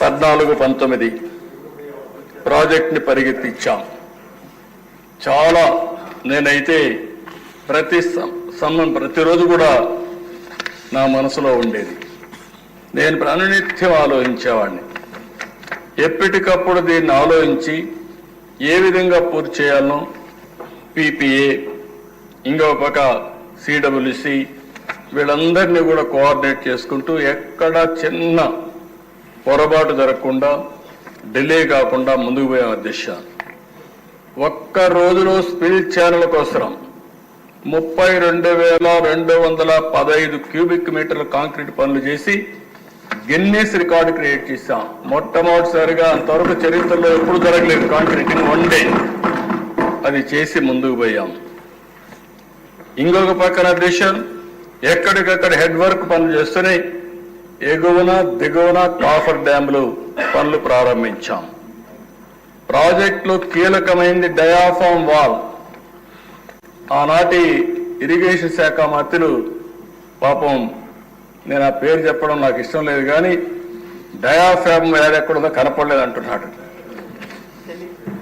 పద్నాలుగు పంతొమ్మిది ప్రాజెక్ట్ని పరిగెత్తించాం చాలా నేనైతే ప్రతి సమయం ప్రతిరోజు కూడా నా మనసులో ఉండేది. నేను ప్రాణనిత్యం ఆలోచించేవాడిని. ఎప్పటికప్పుడు దీన్ని ఆలోచించి ఏ విధంగా పూర్తి చేయాలనో పీపీఏ ఇంకో పక్క సిడబ్ల్యూసి వీళ్ళందరినీ కూడా కోఆర్డినేట్ చేసుకుంటూ ఎక్కడ చిన్న పొరపాటు జరగకుండా డిలే కాకుండా ముందుకు పోయాం అధ్యక్ష ఒక్క రోజులో స్పిల్ ఛానల్ కోసం ముప్పై రెండు వేల రెండు వందల పదహైదు క్యూబిక్ మీటర్ల కాంక్రీట్ పనులు చేసి గిన్నీస్ రికార్డు క్రియేట్ చేశాం. మొట్టమొదటిసారిగా అంతవరకు చరిత్రలో ఎప్పుడు జరగలేదు కాంక్రీటింగ్ వన్ డే. అది చేసి ముందుకు పోయాం. ఇంకొక పక్కన దిశ ఎక్కడికక్కడ హెడ్ వర్క్ పనులు చేస్తున్నాయి ఎగువన దిగువన కాఫర్ డ్యాంలు పనులు ప్రారంభించాం. ప్రాజెక్టులో కీలకమైంది డయాఫామ్ వాల్. ఆనాటి ఇరిగేషన్ శాఖ మంత్రులు పాపం నేను ఆ పేరు చెప్పడం నాకు ఇష్టం లేదు కానీ డయాఫామ్ ఎక్కడుందో కనపడలేదు అంటున్నాడు.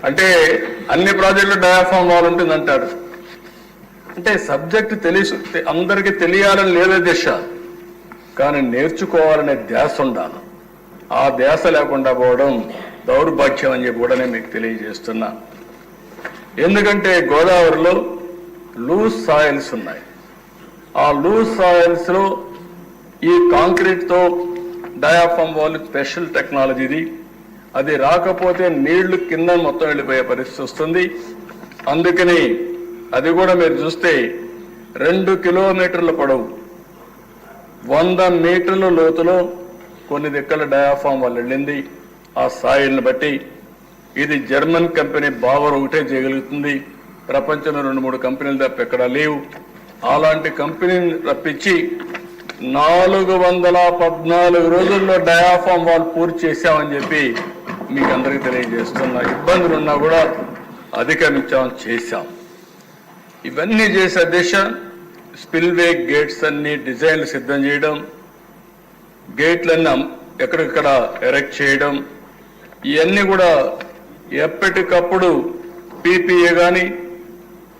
అంటే అన్ని ప్రాజెక్టులు డయాఫామ్ వాల్ ఉంటుంది అంటాడు అంటే సబ్జెక్ట్ తెలుసు అందరికీ తెలియాలని లేదే దిశ. కానీ నేర్చుకోవాలనే ధ్యాస ఉండాలి. ఆ ధ్యాస లేకుండా పోవడం దౌర్భాగ్యం అని చెప్పి కూడా నేను మీకు తెలియజేస్తున్నా. ఎందుకంటే గోదావరిలో లూజ్ సాయిల్స్ ఉన్నాయి. ఆ లూజ్ సాయిల్స్లో ఈ కాంక్రీట్తో డయాఫామ్ వాళ్ళు స్పెషల్ టెక్నాలజీది అది రాకపోతే నీళ్ళు కింద మొత్తం వెళ్ళిపోయే పరిస్థితి వస్తుంది. అందుకని అది కూడా మీరు చూస్తే రెండు కిలోమీటర్ల పొడవు. వంద మీటర్ల లోతులో కొన్ని దిక్కల డయాఫామ్ వాళ్ళు వెళ్ళింది. ఆ సాయిల్ని బట్టి ఇది జర్మన్ కంపెనీ బావర్ ఒకటే చేయగలుగుతుంది. ప్రపంచంలో రెండు మూడు కంపెనీలు తప్ప ఎక్కడా లేవు. అలాంటి కంపెనీని రప్పించి నాలుగు వందల పద్నాలుగు రోజుల్లో డయాఫామ్ వాళ్ళు పూర్తి చేశామని చెప్పి మీకు అందరికీ తెలియజేస్తున్నా. ఇబ్బందులు ఉన్నా కూడా అధిగమించాం చేశాం. ఇవన్నీ చేసే దిశ స్పిల్వే గేట్స్ అన్ని డిజైన్లు సిద్ధం చేయడం గేట్లన్నీ ఎక్కడెక్కడ ఎక్కడికక్కడ ఎరెక్ట్ చేయడం ఇవన్నీ కూడా ఎప్పటికప్పుడు పీపీఏ కానీ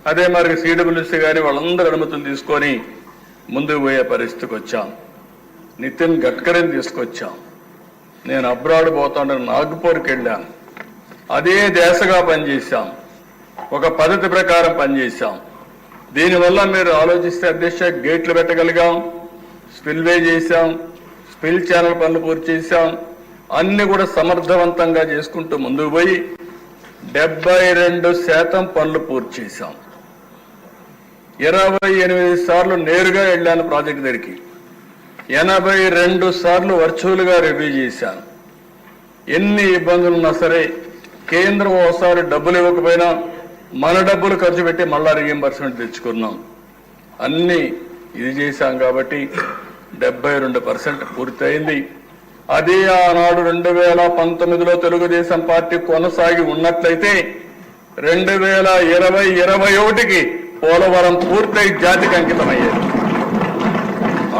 అదే మరి సిడబ్ల్యూసీ కానీ వాళ్ళందరూ అనుమతులు తీసుకొని ముందుకు పోయే పరిస్థితికి వచ్చాం. నితిన్ గడ్కరీని తీసుకొచ్చాం. నేను అబ్రాడ్ పోతుంటే నాగ్పూర్కి వెళ్ళాను అదే దేశగా పనిచేశాం. ఒక పద్ధతి ప్రకారం పనిచేశాం. దీనివల్ల మీరు ఆలోచిస్తే అధ్యక్ష గేట్లు పెట్టగలిగాం స్పిల్వే చేశాం స్పిల్ ఛానల్ పనులు పూర్తి చేశాం అన్ని కూడా సమర్థవంతంగా చేసుకుంటూ ముందుకు పోయి డెబ్బై రెండు శాతం పనులు పూర్తి చేశాం. ఇరవై ఎనిమిది సార్లు నేరుగా వెళ్ళాను ప్రాజెక్ట్ దగ్గరికి. ఎనభై రెండు సార్లు వర్చువల్గా రివ్యూ చేశాను. ఎన్ని ఇబ్బందులు ఉన్నా సరే కేంద్రం ఒకసారి డబ్బులు ఇవ్వకపోయినా మన డబ్బులు ఖర్చు పెట్టి మళ్ళా రీఎంబర్స్మెంట్ తెచ్చుకున్నాం. అన్ని ఇది చేశాం కాబట్టి డెబ్బై రెండు పర్సెంట్ పూర్తయింది. అదే ఆనాడు రెండు వేల పంతొమ్మిదిలో తెలుగుదేశం పార్టీ కొనసాగి ఉన్నట్లయితే రెండు వేల ఇరవై ఇరవై ఒకటికి పోలవరం పూర్తయి జాతికి అంకితమయ్యేది.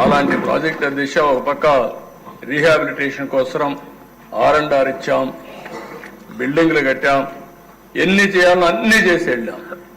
అలాంటి ప్రాజెక్ట్ దిశ ఒక పక్క రీహాబిలిటేషన్ కోసం ఆర్ అండ్ ఆర్ ఇచ్చాం బిల్డింగ్లు కట్టాం ఎన్ని చేయాలో అన్ని చేసి వెళ్ళాం